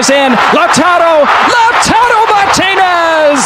is in. Lautaro, Lautaro Martinez.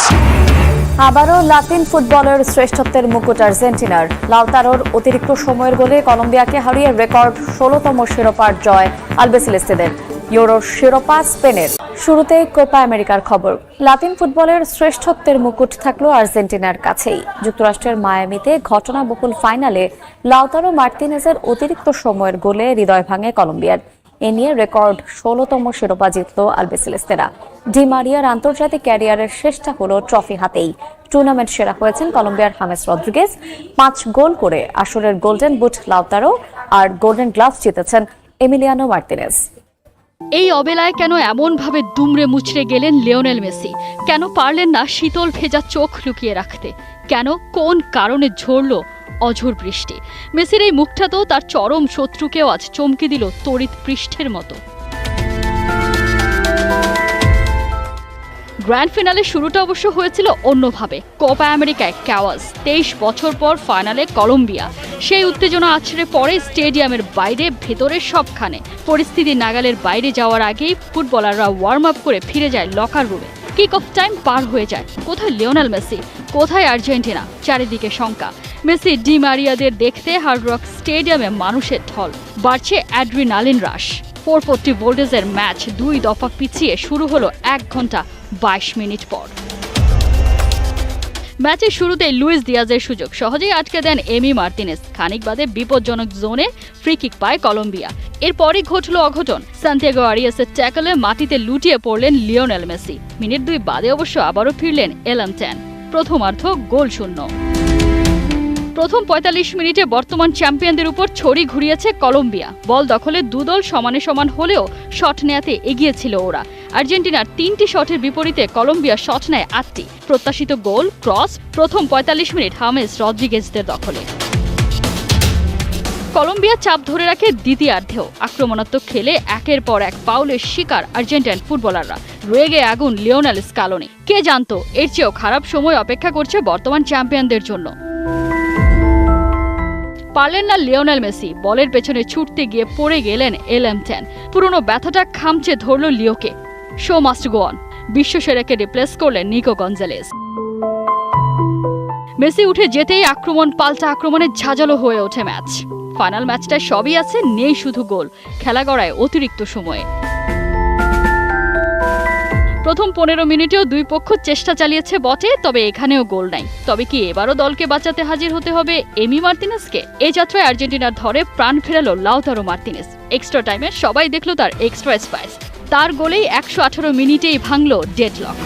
আবারও লাতিন ফুটবলের শ্রেষ্ঠত্বের মুকুট আর্জেন্টিনার। লাউতারোর অতিরিক্ত সময়ের গোলে কলম্বিয়াকে হারিয়ে রেকর্ড ষোলতম শিরোপার জয় আলবেসিলেস্তেদের। ইউরোর শিরোপা স্পেনের। শুরুতে কোপা আমেরিকার খবর। লাতিন ফুটবলের শ্রেষ্ঠত্বের মুকুট থাকল আর্জেন্টিনার কাছেই। যুক্তরাষ্ট্রের মায়ামিতে ঘটনাবহুল ফাইনালে লাউতারো মার্তিনেজের অতিরিক্ত সময়ের গোলে হৃদয় ভাঙে কলম্বিয়ার। এ নিয়ে রেকর্ড ষোলতম শিরোপা জিতল আলবেসিলেস্তেরা। ডি মারিয়ার আন্তর্জাতিক ক্যারিয়ারের শেষটা হলো ট্রফি হাতেই। টুর্নামেন্ট সেরা হয়েছেন কলম্বিয়ার হামেস রদ্রিগেজ। পাঁচ গোল করে আসরের গোল্ডেন বুট লাউতারো আর গোল্ডেন গ্লাভস জিতেছেন এমিলিয়ানো মার্তিনেজ এই অবেলায় কেন এমনভাবে দুমড়ে মুচড়ে গেলেন লিওনেল মেসি? কেন পারলেন না শীতল ভেজা চোখ লুকিয়ে রাখতে? কেন কোন কারণে ঝরল অঝোর বৃষ্টি। মেসির এই মুখটা তো তার চরম শত্রুকেও আজ চমকে দিল তড়িৎ পৃষ্ঠের মতো। গ্র্যান্ড ফিনালে শুরুটা অবশ্য হয়েছিল অন্যভাবে। কোপা আমেরিকায় ক্যাওয়াজ তেইশ বছর পর ফাইনালে কলম্বিয়া। সেই উত্তেজনা আছড়ে পড়ে স্টেডিয়ামের বাইরে, ভেতরের সবখানে। পরিস্থিতি নাগালের বাইরে যাওয়ার আগেই ফুটবলাররা ওয়ার্ম আপ করে ফিরে যায় লকার রুমে কিক অফ টাইম পার হয়ে যায়। কোথায় লিওনাল মেসি? কোথায় আর্জেন্টিনা? চারিদিকে শঙ্কা। মেসি ডি মারিয়াদের দেখতে হার্ড রক স্টেডিয়ামে মানুষের ঢল। বাড়ছে অ্যাড্রিনালিন রাশ। ফোর ফোরটি ভোল্টেজের ম্যাচ দুই দফা পিছিয়ে শুরু হলো এক ঘণ্টা বাইশ মিনিট পর। ম্যাচের শুরুতেই লুইস দিয়াজের সুযোগ সহজেই আটকে দেন এমি মার্তিনেস খানিক বাদে বিপজ্জনক জোনে ফ্রি কিক পায় কলম্বিয়া। এরপরই ঘটল অঘটন। সান্তিয়াগো আরিয়াসের ট্যাকলে মাটিতে লুটিয়ে পড়লেন লিওনেল মেসি। মিনিট দুই বাদে অবশ্য আবারও ফিরলেন এলাম টেন প্রথমার্ধ গোল শূন্য। প্রথম ৪৫ মিনিটে বর্তমান চ্যাম্পিয়নদের উপর ছড়ি ঘুরিয়েছে কলম্বিয়া। বল দখলে দুদল সমানে সমান হলেও শট নেয়াতে এগিয়েছিল ওরা। আর্জেন্টিনার তিনটি শটের বিপরীতে কলম্বিয়া শট নেয় আটটি। প্রত্যাশিত গোল, ক্রস, প্রথম ৪৫ মিনিট হামেস রদ্রিগেজদের দখলে। কলম্বিয়া চাপ ধরে রাখে দ্বিতীয়ার্ধেও। আক্রমণাত্মক খেলে একের পর এক পাউলের শিকার আর্জেন্টাইন ফুটবলাররা। রেগে আগুন লিওনাল স্কালোনি। কে জানতো, এর চেয়েও খারাপ সময় অপেক্ষা করছে বর্তমান চ্যাম্পিয়নদের জন্য। পারলেন না লিওনেল মেসি। বলের পেছনে ছুটতে গিয়ে পড়ে গেলেন এল এম টেন পুরনো ব্যথাটা খামচে ধরল লিওকে। Show must go on. বিশ্ব সেরাকে রিপ্লেস করলেন নিকো গঞ্জালেস। মেসি উঠে যেতেই আক্রমণ পাল্টা আক্রমণে ঝাঁঝালো হয়ে ওঠে ম্যাচ। ফাইনাল ম্যাচটায় সবই আছে, নেই শুধু গোল। খেলা গড়ায় অতিরিক্ত সময়ে। প্রথম পনেরো মিনিটেও দুই পক্ষ চেষ্টা চালিয়েছে বটে, তবে এখানেও গোল নাই। তবে কি এবারও দলকে বাঁচাতে হাজির হতে হবে এমি মার্তিনেসকে? এই যাত্রায় আর্জেন্টিনার ধরে প্রাণ ফেরালো লাউতারো মার্তিনেস। এক্সট্রা টাইমে সবাই দেখল তার এক্সট্রা স্পাইস তার গোলেই একশো আঠারো মিনিটেই ভাঙল ডেডলক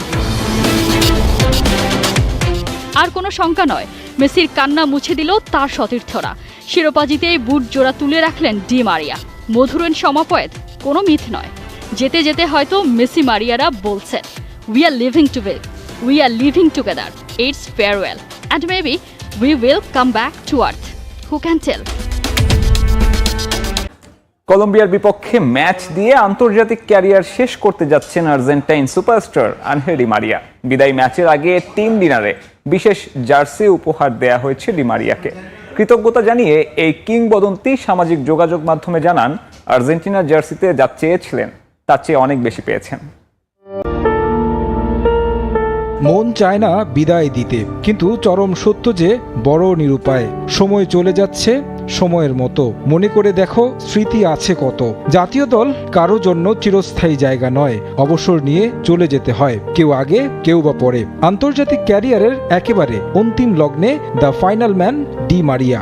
আর কোনো শঙ্কা নয়, মেসির কান্না মুছে দিল তার সতীর্থরা। শিরোপা জিতেই বুট জোড়া তুলে রাখলেন ডি মারিয়া। মধুরণ সমাপয়েত, কোনো মিথ নয়। যেতে যেতে হয়তো মেসি মারিয়ারা বলছেন we are living to will we are living together it's farewell and maybe we will come back to earth who can tell কলম্বিয়ার বিপক্ষে ম্যাচ দিয়ে আন্তর্জাতিক ক্যারিয়ার শেষ করতে যাচ্ছেন আর্জেন্টাইন সুপারস্টার আনহেরি মারিয়া। বিদায়ী ম্যাচের আগে টিম ডিনারে বিশেষ জার্সি উপহার দেয়া হয়েছে ডিমারিয়াকে কৃতজ্ঞতা জানিয়ে এই কিংবদন্তি সামাজিক যোগাযোগ মাধ্যমে জানান আর্জেন্টিনার জার্সিতে যা চেয়েছিলেন তার চেয়ে অনেক বেশি পেয়েছেন। মন চায় না বিদায় দিতে, কিন্তু চরম সত্য যে বড় নিরুপায়। সময় চলে যাচ্ছে সময়ের মতো। মনে করে দেখো স্মৃতি আছে কত। জাতীয় দল কারও জন্য চিরস্থায়ী জায়গা নয়, অবসর নিয়ে চলে যেতে হয়, কেউ আগে, কেউ বা পরে। আন্তর্জাতিক ক্যারিয়ারের একেবারে অন্তিম লগ্নে the final man Di Maria.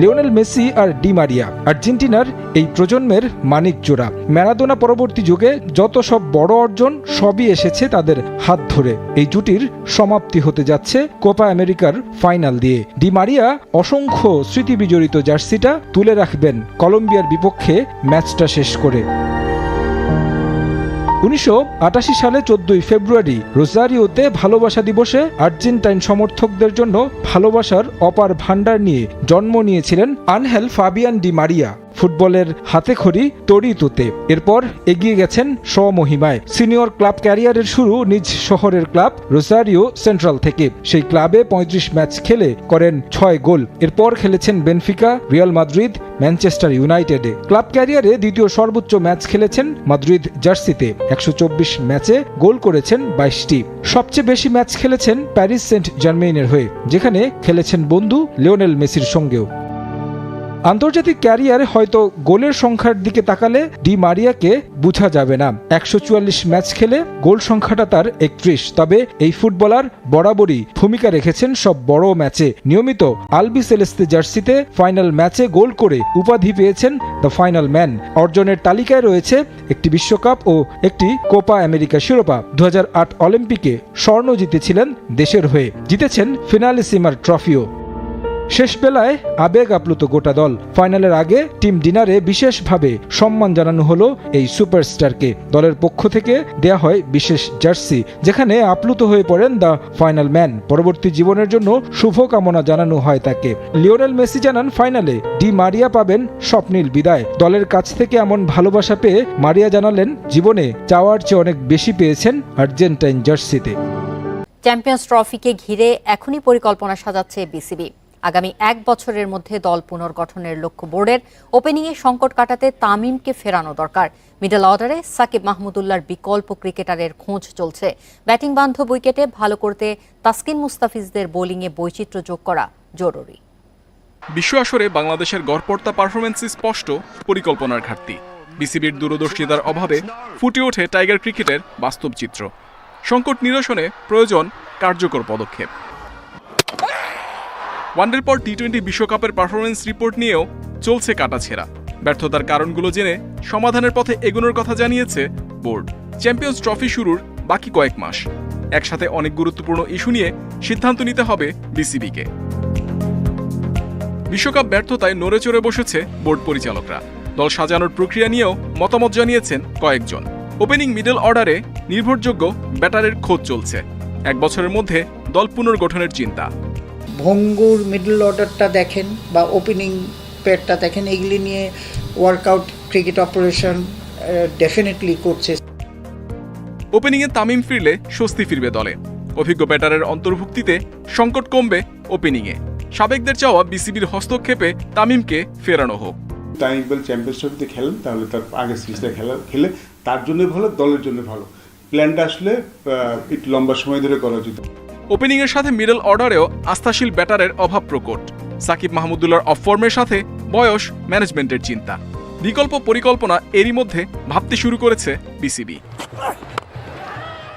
Lionel Messi R Di Maria. আর্জেন্টিনার এই প্রজন্মের মানিক জোড়া। ম্যারাদোনা পরবর্তী যুগে যত সব বড় অর্জন, সবই এসেছে তাদের হাত ধরে। এই জুটির সমাপ্তি হতে যাচ্ছে কোপা আমেরিকার ফাইনাল দিয়ে। ডি মারিয়া অসংখ্য স্মৃতিবিজড়িত জার্সিটা তুলে রাখবেন কলম্বিয়ার বিপক্ষে ম্যাচটা শেষ করে। উনিশশো সালে চোদ্দই ফেব্রুয়ারি রোজারিওতে ভালোবাসা দিবসে আর্জেন্টাইন সমর্থকদের জন্য ভালোবাসার অপার ভাণ্ডার নিয়ে জন্ম নিয়েছিলেন আনহেল ফাবিয়ান ডি মারিয়া। ফুটবলের হাতে হাতেখড়ি তড়িতুতে এরপর এগিয়ে গেছেন স্বমহিমায়। সিনিয়র ক্লাব ক্যারিয়ারের শুরু নিজ শহরের ক্লাব রোসারিও সেন্ট্রাল থেকে। সেই ক্লাবে পঁয়ত্রিশ ম্যাচ খেলে করেন ছয় গোল। এরপর খেলেছেন বেনফিকা, রিয়াল মাদ্রিদ, ম্যানচেস্টার ইউনাইটেডে। ক্লাব ক্যারিয়ারে দ্বিতীয় সর্বোচ্চ ম্যাচ খেলেছেন মাদ্রিদ জার্সিতে। একশো চব্বিশ ম্যাচে গোল করেছেন বাইশটি। সবচেয়ে বেশি ম্যাচ খেলেছেন প্যারিস সেন্ট জার্মেইনের হয়ে, যেখানে খেলেছেন বন্ধু লিওনেল মেসির সঙ্গেও। আন্তর্জাতিক ক্যারিয়ারে হয়তো গোলের সংখ্যার দিকে তাকালে ডি মারিয়াকে বোঝা যাবে না। একশো চুয়াল্লিশ ম্যাচ খেলে গোল সংখ্যাটা তার একত্রিশ। তবে এই ফুটবলার বরাবরই ভূমিকা রেখেছেন সব বড় ম্যাচে। নিয়মিত আলবি সেলেস্তে জার্সিতে ফাইনাল ম্যাচে গোল করে উপাধি পেয়েছেন দ্য ফাইনাল ম্যান। অর্জনের তালিকায় রয়েছে একটি বিশ্বকাপ ও একটি কোপা আমেরিকা শিরোপা। দু হাজার আট অলিম্পিকে স্বর্ণ জিতেছিলেন দেশের হয়ে। জিতেছেন ফিনালিসিমার ট্রফিও। শেষ বেলায় আবেগ আপ্লুত গোটা দল। ফাইনালের আগে টিম ডিনারে বিশেষভাবে সম্মান জানানো হলো এই সুপারস্টারকে। দলের পক্ষ থেকে দেয়া হয় বিশেষ জার্সি, যেখানে আপ্লুত হয়ে পড়েন দ্য ফাইনাল ম্যান। পরবর্তী জীবনের জন্য শুভকামনা জানানো হয় তাকে। লিওনেল মেসি জানান, ফাইনালে ডি মারিয়া পাবেন স্বপ্নীল বিদায়। দলের কাছ থেকে এমন ভালোবাসা পেয়ে মারিয়া জানালেন, জীবনে চাওয়ার চেয়ে অনেক বেশি পেয়েছেন আর্জেন্টাইন জার্সিতে। চ্যাম্পিয়ন্স ট্রফিকে ঘিরে এখনই পরিকল্পনা সাজাচ্ছে বিসিবি। আগামী এক বছরের মধ্যে দল পুনর্গঠনের লক্ষ্য বোর্ডের ওপেনিংয়ে সংকট কাটাতে তামিমকে ফেরানো দরকার। মিডল অর্ডারে সাকিব মাহমুদুল্লাহর বিকল্প ক্রিকেটারের খোঁজ চলছে। ব্যাটিং বান্ধব উইকেটে ভালো করতে তাসকিন মুস্তাফিজদের বোলিংয়ে বৈচিত্র্য যোগ করা জরুরি। বিশ্ব আসরে বাংলাদেশের গড়পড়তা পারফরমেন্সই স্পষ্ট, পরিকল্পনার ঘাটতি। বিসিবির দূরদর্শিতার অভাবে ফুটে ওঠে টাইগার ক্রিকেটের বাস্তব চিত্র। সংকট নিরসনে প্রয়োজন কার্যকর পদক্ষেপ। ওয়ানডের পর টি টোয়েন্টি বিশ্বকাপের পারফরমেন্স রিপোর্ট নিয়েও চলছে কাটাছেঁড়া। ব্যর্থতার কারণগুলো জেনে সমাধানের পথে এগোনোর কথা জানিয়েছে বোর্ড। চ্যাম্পিয়ন্স ট্রফি শুরুর বাকি কয়েক মাস। একসাথে অনেক গুরুত্বপূর্ণ ইস্যু নিয়ে সিদ্ধান্ত নিতে হবে বিসিবিকে। বিশ্বকাপ ব্যর্থতায় নড়ে চড়ে বসেছে বোর্ড পরিচালকরা। দল সাজানোর প্রক্রিয়া নিয়েও মতামত জানিয়েছেন কয়েকজন। ওপেনিং মিডল অর্ডারে নির্ভরযোগ্য ব্যাটারের খোঁজ চলছে। এক বছরের মধ্যে দল পুনর্গঠনের চিন্তা। ভঙ্গুর মিডল অর্ডারটা দেখেন বা ওপেনিং পেয়ারটা দেখেন এগুলি নিয়ে ওয়ার্কআউট ক্রিকেট অপারেশন ডেফিনেটলি করছে। ওপেনিংয়ে তামিম ফিরলে স্বস্তি ফিরবে দলে। অভিজ্ঞ ব্যাটারের অন্তর্ভুক্তিতে সংকট কমবে ওপেনিংয়ে সাবেকদের চাওয়া বিসিবির হস্তক্ষেপে তামিমকে ফেরানো হোক। তাই ইকবাল চ্যাম্পিয়ন্স ট্রফিতে খেলেন তাহলে তার আগের সিরিজটা খেলা খেলে তার জন্য ভালো দলের জন্য ভালো। প্ল্যানটা আসলে একটু লম্বা সময় ধরে করা উচিত। ওপেনিংয়ের সাথে মিডল অর্ডারেও আস্থাশীল ব্যাটারের অভাব প্রকট। সাকিব মাহমুদুল্লাহর অফ ফর্মের সাথে বয়স ম্যানেজমেন্টের চিন্তা। বিকল্প পরিকল্পনা এরই মধ্যে ভাবতে শুরু করেছে বিসিবি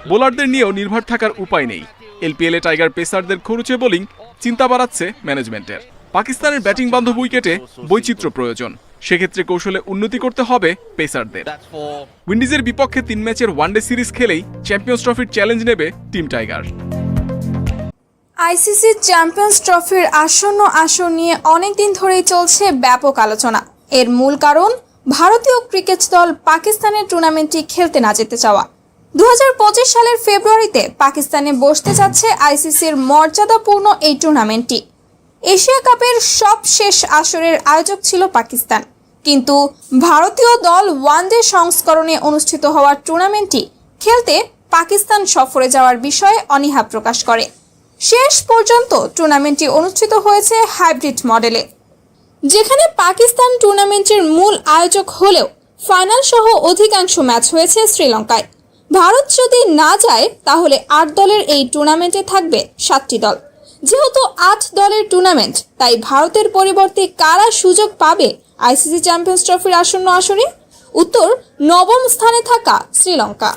বোলারদের নিয়েও নির্ভর থাকার উপায় নেই। এলপিএলে টাইগার পেসারদের খরুচে বোলিং চিন্তা বাড়াচ্ছে ম্যানেজমেন্টের পাকিস্তানের ব্যাটিং বান্ধব উইকেটে বৈচিত্র্য প্রয়োজন। সেক্ষেত্রে কৌশলে উন্নতি করতে হবে পেসারদের উইন্ডিজের বিপক্ষে তিন ম্যাচের ওয়ানডে সিরিজ খেলেই চ্যাম্পিয়ন্স ট্রফির চ্যালেঞ্জ নেবে টিম টাইগার আইসিসি চ্যাম্পিয়ন্স ট্রফির আসন্ন আসর নিয়ে অনেকদিন ধরেই চলছে ব্যাপক আলোচনা। এর মূল কারণ, ভারতীয় ক্রিকেট দল পাকিস্তানের টুর্নামেন্টটি খেলতে না যেতে চাওয়া। দু হাজার পঁচিশ সালের ফেব্রুয়ারিতে পাকিস্তানে বসতে যাচ্ছে আইসিসির মর্যাদাপূর্ণ এই টুর্নামেন্টটি। এশিয়া কাপের সব শেষ আসরের আয়োজক ছিল পাকিস্তান। কিন্তু ভারতীয় দল ওয়ানডে সংস্করণে অনুষ্ঠিত হওয়া টুর্নামেন্টটি খেলতে পাকিস্তান সফরে যাওয়ার বিষয়ে অনীহা প্রকাশ করে। শেষ পর্যন্ত টুর্নামেন্টটি অনুষ্ঠিত হয়েছে হাইব্রিড মডেলে, যেখানে পাকিস্তান টুর্নামেন্টের মূল আয়োজক হলেও ফাইনাল সহ অধিকাংশ ম্যাচ হয়েছে শ্রীলঙ্কায়। ভারত যদি না যায়, তাহলে আট দলের এই টুর্নামেন্টে থাকবে সাতটি দল। যেহেতু আট দলের টুর্নামেন্ট, তাই ভারতের পরিবর্তে কারা সুযোগ পাবে আইসিসি চ্যাম্পিয়ন্স ট্রফির আসন্ন আসরে? উত্তর, নবম স্থানে থাকা শ্রীলঙ্কা।